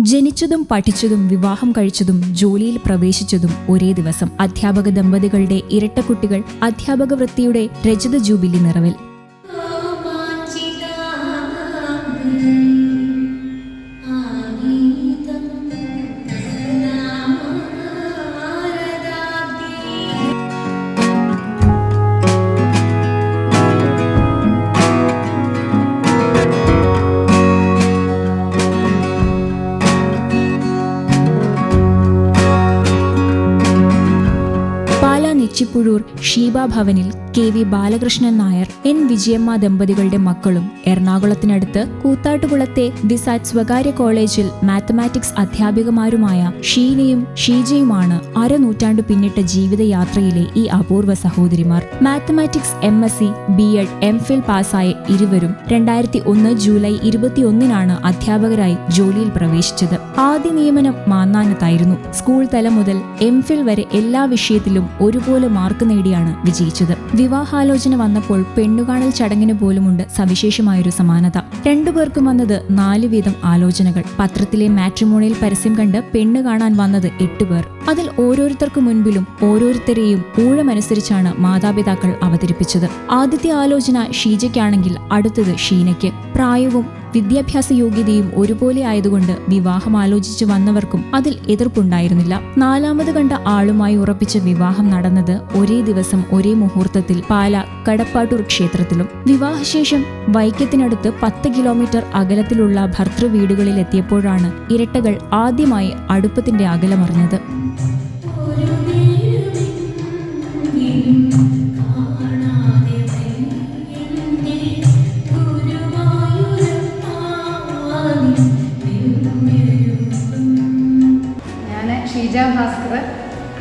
ജനിച്ചതും പഠിച്ചതും വിവാഹം കഴിച്ചതും ജോലിയിൽ പ്രവേശിച്ചതും ഒരേ ദിവസം. അധ്യാപക ദമ്പതികളുടെ ഇരട്ടക്കുട്ടികൾ അധ്യാപക വൃത്തിയുടെ രജത ജൂബിലി നിറവിൽ. നെച്ചിപ്പുഴൂർ ഷീബ ഭവനിൽ K V Balakrishnan Nair N Vijayamma ദമ്പതികളുടെ മക്കളും എറണാകുളത്തിനടുത്ത് കൂത്താട്ടുകുളത്തെ വിസാറ്റ് സ്വകാര്യ കോളേജിൽ മാത്തമാറ്റിക്സ് അധ്യാപികമാരുമായ ഷീനയും ഷീജയുമാണ് അരനൂറ്റാണ്ടു പിന്നിട്ട ജീവിതയാത്രയിലെ ഈ അപൂർവ സഹോദരിമാർ. Mathematics M S C B Ed M Phil പാസ്സായ ഇരുവരും രണ്ടായിരത്തി ഒന്ന് ജൂലൈ ഇരുപത്തിയൊന്നിനാണ് അധ്യാപകരായി ജോലിയിൽ പ്രവേശിച്ചത്. ആദ്യ നിയമനം മാന്നാനത്തായിരുന്നു. സ്കൂൾ തലം മുതൽ എം ഫിൽ വരെ എല്ലാ വിഷയത്തിലും ഒരുപോലെ മാർക്ക് നേടിയാണ് വിജയിച്ചത്. വിവാഹാലോചന വന്നപ്പോൾ പെണ്ണുകാണൽ ചടങ്ങിന് പോലുമുണ്ട് സവിശേഷമായൊരു സമാനത. രണ്ടുപേർക്കും വന്നത് നാല് വീതം ആലോചനകൾ. പത്രത്തിലെ മാട്രിമോണിയൽ പരസ്യം കണ്ട് പെണ്ണ് കാണാൻ വന്നത് എട്ടുപേർ അതിൽ ഓരോരുത്തർക്കു മുൻപിലും ഓരോരുത്തരെയും ഊഴമനുസരിച്ചാണ് മാതാപിതാക്കൾ അവതരിപ്പിച്ചത്. ആദ്യത്തെ ആലോചന ഷീജയ്ക്കാണെങ്കിൽ അടുത്തത് ഷീനയ്ക്ക്. പ്രായവും വിദ്യാഭ്യാസ യോഗ്യതയും ഒരുപോലെ ആയതുകൊണ്ട് വിവാഹം ആലോചിച്ചു വന്നവർക്കും അതിൽ എതിർപ്പുണ്ടായിരുന്നില്ല. നാലാമത് കണ്ട ആളുമായി ഉറപ്പിച്ച വിവാഹം നടന്നത് ഒരേ ദിവസം ഒരേ മുഹൂർത്തത്തിൽ പാല കടപ്പാട്ടൂർ ക്ഷേത്രത്തിലും. വിവാഹശേഷം വൈക്കത്തിനടുത്ത് പത്ത് കിലോമീറ്റർ അകലത്തിലുള്ള ഭർത്തൃ വീടുകളിൽ എത്തിയപ്പോഴാണ് ഇരട്ടകൾ ആദ്യമായി അടുപ്പത്തിന്റെ അകലമറിഞ്ഞത്.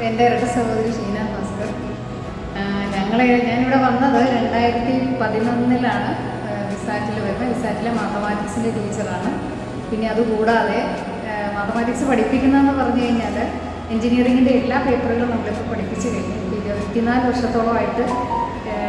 എന്റെ ഇരട്ട സഹോദരി ഷീന ഭാസ്കർ ഞങ്ങൾ ഞാനിവിടെ വന്നത് രണ്ടായിരത്തി പതിനൊന്നിലാണ്. വിസാറ്റിൽ വരുന്നത്. വിസാറ്റിലെ മാത്തമാറ്റിക്സിന്റെ ടീച്ചറാണ്. പിന്നെ അതുകൂടാതെ മാത്തമാറ്റിക്സ് പഠിപ്പിക്കുന്നതെന്ന് പറഞ്ഞു കഴിഞ്ഞാൽ എൻജിനീയറിങ്ങിന്റെ എല്ലാ പേപ്പറുകളും നമ്മളിപ്പോൾ പഠിപ്പിച്ച് കഴിഞ്ഞു. ഇരുപത്തിനാല് വർഷത്തോളമായിട്ട്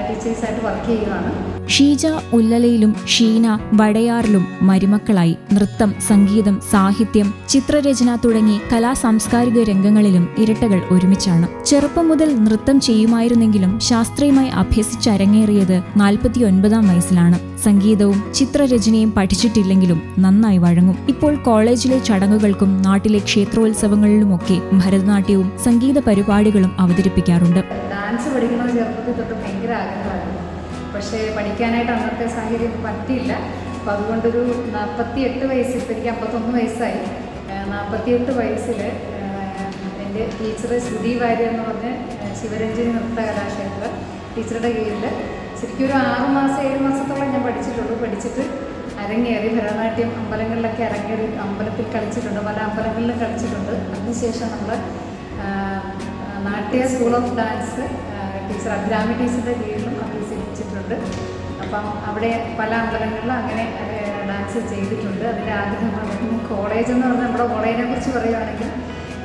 ടീച്ചേഴ്സായിട്ട് വർക്ക് ചെയ്യുകയാണ്. ഷീജ ഉല്ലലയിലും ഷീന വടയാറിലും മരുമക്കളായി. നൃത്തം സംഗീതം സാഹിത്യം ചിത്രരചന തുടങ്ങി കലാ സാംസ്കാരിക രംഗങ്ങളിലും ഇരട്ടകൾ ഒരുമിച്ചാണ്. ചെറുപ്പം മുതൽ നൃത്തം ചെയ്യുമായിരുന്നെങ്കിലും ശാസ്ത്രീയമായി അഭ്യസിച്ചരങ്ങേറിയത് നാൽപ്പത്തിയൊൻപതാം വയസ്സിലാണ്. സംഗീതവും ചിത്രരചനയും പഠിച്ചിട്ടില്ലെങ്കിലും നന്നായി വഴങ്ങും. ഇപ്പോൾ കോളേജിലെ ചടങ്ങുകൾക്കും നാട്ടിലെ ക്ഷേത്രോത്സവങ്ങളിലുമൊക്കെ ഭരതനാട്യവും സംഗീത പരിപാടികളും അവതരിപ്പിക്കാറുണ്ട്. ഡാൻസ് പഠിക്കുന്നത് ചെറുപ്പത്തിൽ തൊട്ട് ഭയങ്കര ആഗ്രഹമായിരുന്നു. പക്ഷേ പഠിക്കാനായിട്ട് അന്നത്തെ സാഹചര്യം പറ്റിയില്ല. അപ്പോൾ അതുകൊണ്ടൊരു നാൽപ്പത്തി എട്ട് വയസ്സ് ഇപ്പോൾ എനിക്ക് അമ്പത്തൊന്ന് വയസ്സായി. നാൽപ്പത്തിയെട്ട് വയസ്സിൽ എന്റെ ടീച്ചർ ശ്രുതി വാര്യർ എന്ന് പറഞ്ഞ് ശിവരഞ്ജനി നൃത്ത കലാക്ഷേത്ര ടീച്ചറുടെ കീഴിൽ ശരിക്കും ഒരു ആറ് മാസം ഏഴ് മാസത്തോളം ഞാൻ പഠിച്ചിട്ടുള്ളൂ. പഠിച്ചിട്ട് അരങ്ങേറി ഭരതനാട്യം അമ്പലങ്ങളിലൊക്കെ അരങ്ങേറി അമ്പലത്തിൽ കളിച്ചിട്ടുണ്ട്. പല അമ്പലങ്ങളിലും കളിച്ചിട്ടുണ്ട്. അതിനുശേഷം നമ്മൾ Natya school of dance teacher Abhirami ടീച്ചറുടെ കീഴിലും അഭ്യസിച്ചിട്ടുണ്ട് അപ്പം അവിടെ പല അമ്പലങ്ങളിലും അങ്ങനെ ഡാൻസ് ചെയ്തിട്ടുണ്ട്. അതിന്റെ ആഗ്രഹം കോളേജ് എന്ന് പറഞ്ഞാൽ നമ്മുടെ കോളേജിനെ കുറിച്ച് പറയുകയാണെങ്കിൽ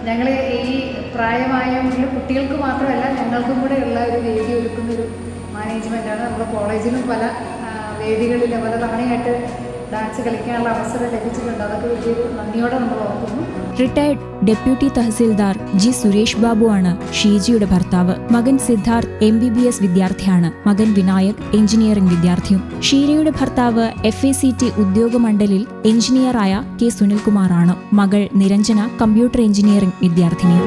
ഞങ്ങൾ ഈ പ്രായമായ കുട്ടികൾക്ക് മാത്രമല്ല ഞങ്ങൾക്കും കൂടെ ഉള്ള ഒരു വേദി ഒരുക്കുന്നൊരു മാനേജ്മെന്റാണ് നമ്മുടെ കോളേജിലും പല വേദികളിൽ പല തവണയായിട്ട് retired deputy tahsildar G Suresh Babu ആണ് ഷീജിയുടെ ഭർത്താവ്. മകൻ Siddharth M B B S വിദ്യാർത്ഥിയാണ്. മകൻ വിനായക് എഞ്ചിനീയറിംഗ് വിദ്യാർത്ഥിയും. ഷീരയുടെ ഭർത്താവ് എഫ് എ സി ടി ഉദ്യോഗമണ്ഡലിൽ എഞ്ചിനീയറായ കെ സുനിൽകുമാറാണ്. മകൾ നിരഞ്ജന കമ്പ്യൂട്ടർ എഞ്ചിനീയറിംഗ് വിദ്യാർത്ഥിനി